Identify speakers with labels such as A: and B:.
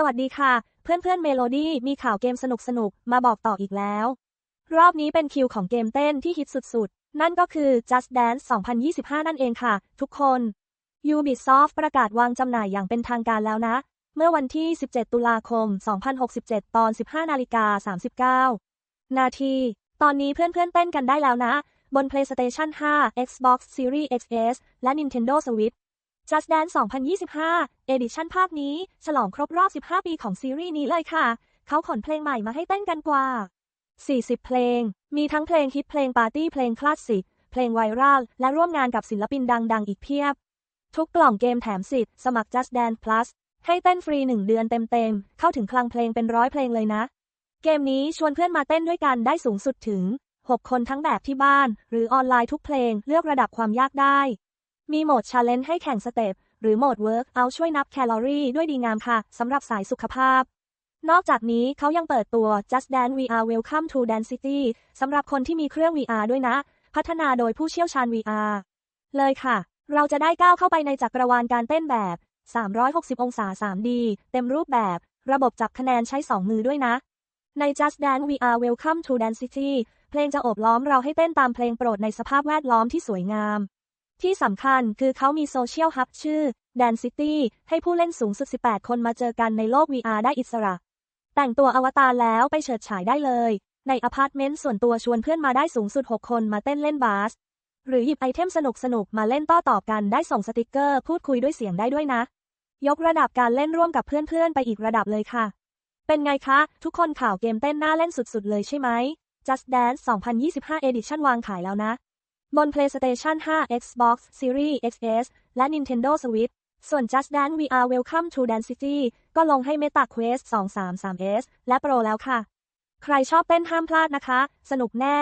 A: สวัสดีค่ะ เพื่อนๆเมโลดี้มีข่าวเกมสนุกๆมาบอกต่ออีกแล้ว รอบนี้เป็นคิวของเกมเต้นที่ฮิตสุดๆ นั่นก็คือ Just Dance 2025 นั่นเองค่ะ ทุกคน Ubisoft ประกาศวางจำหน่ายอย่างเป็นทางการแล้วนะ เมื่อวันที่ 17 ตุลาคม 2067 ตอน 15นาฬิกา39 นาที ตอนนี้เพื่อนๆเต้นกันได้แล้วนะ บน PlayStation 5 Xbox Series XS และ Nintendo Switch Just Dance 2025 Edition ภาคนี้ ฉลองครบรอบ 15 ปีของซีรีส์นี้เลยค่ะ เขาขนเพลงใหม่มาให้เต้นกันกว่า 40 เพลง มีทั้งเพลงฮิตเพลงปาร์ตี้เพลงคลาสสิก เพลงไวรัล และร่วมงานกับศิลปินดังๆ อีกเพียบ ทุกกล่องเกมแถมสิทธิ์สมัคร Just Dance Plus ให้เต้นฟรี 1 เดือนเต็มๆ เข้าถึงคลังเพลงเป็นร้อยเพลงเลยนะ เกมนี้ชวนเพื่อนมาเต้นด้วยกันได้สูงสุดถึง 6 คนทั้งแบบที่บ้าน หรือออนไลน์ทุกเพลงเลือกระดับความยากได้ มีโหมด Challenge ให้แข่งสเต็ปหรือโหมด Work เอาช่วยนับแคลอรี่ด้วยดีงามค่ะสำหรับสายสุขภาพ นอกจากนี้เขายังเปิดตัว Just Dance VR Welcome to Dance City สำหรับคนที่มีเครื่อง VR ด้วยนะ พัฒนาโดยผู้เชี่ยวชาญ VR เลยค่ะ เราจะได้ก้าวเข้าไปในจักรวาลการเต้นแบบ 360 องศา 3D เต็มรูปแบบ ระบบจับคะแนนใช้ 2 มือด้วยนะ ใน Just Dance VR Welcome to Dance City เพลงจะโอบล้อมเราให้เต้นตามเพลงโปรดในสภาพแวดล้อมที่สวยงาม ที่สำคัญคือเขามีโซเชียลฮับชื่อ d a n City ให้ผู้เล่นสูงสุด 18 คนมาเจอกันในโลก VR ได้อิสระ แต่งตัวอวตารแล้วไปเฉิดฉายได้เลย ในอพาร์ตเมนต์ส่วนตัวชวนเพื่อนมาได้สูงสุด 6 คนมาเต้นเล่นบาส หรือหยิบไอเทมสนุกๆมาเล่นต่อต่อกันได้ส่งสติกเกอร์พูดคุยด้วยเสียงได้ด้วยนะ ยกระดับการเล่นร่วมกับเพื่อนๆ ไปอีกระดับเลยค่ะ เป็นไงคะ ทุกคนข่าวเกมเต้นน่าเล่นสุดๆ เลยใช่ไหม Just Dance 2025 Edition วางขายแล้วนะ บน PlayStation 5 Xbox Series XS และ Nintendo Switch ส่วน Just Dance VR Welcome to Dance City ก็ลงให้ Meta Quest 233S และ Pro แล้วค่ะ ใครชอบเต้นห้ามพลาดนะคะ สนุกแน่